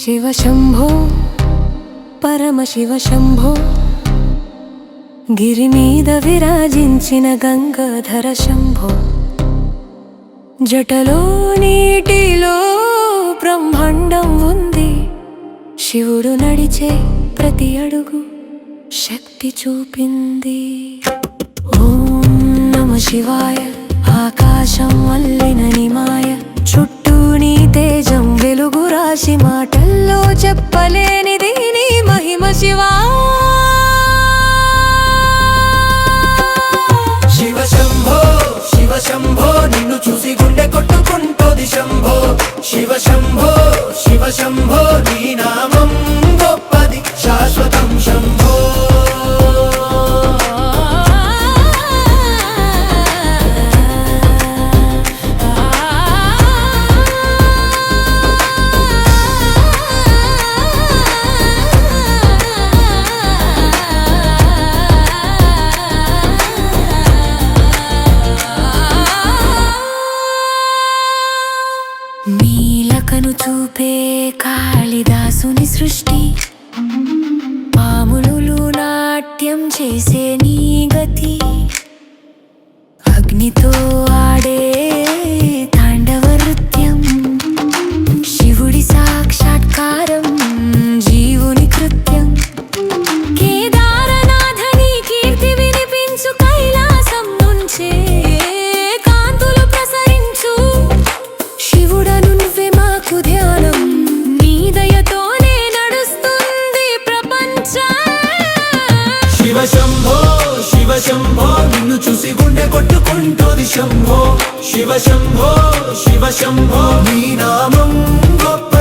శివ శంభో పరమ శివ శంభో గిరి మీద విరాజించిన గంగాధర శంభో. జటలో నీటిలో బ్రహ్మాండం ఉంది. శివుడు నడిచే ప్రతి అడుగు శక్తి చూపింది. ఓం నమ శివాయ ఆకాశం చెప్పలేనిది నీ మహిమ శివా. నీలకను చూపే కాళిదాసుని సృష్టి. పాములు నాట్యం చేసే నీ గతి. అగ్నితో శంభో నిన్ను చూసి గుండె కొట్టుకుంటోది శంభో. శివ శంభో శివ శంభో నీ నామం గొప్ప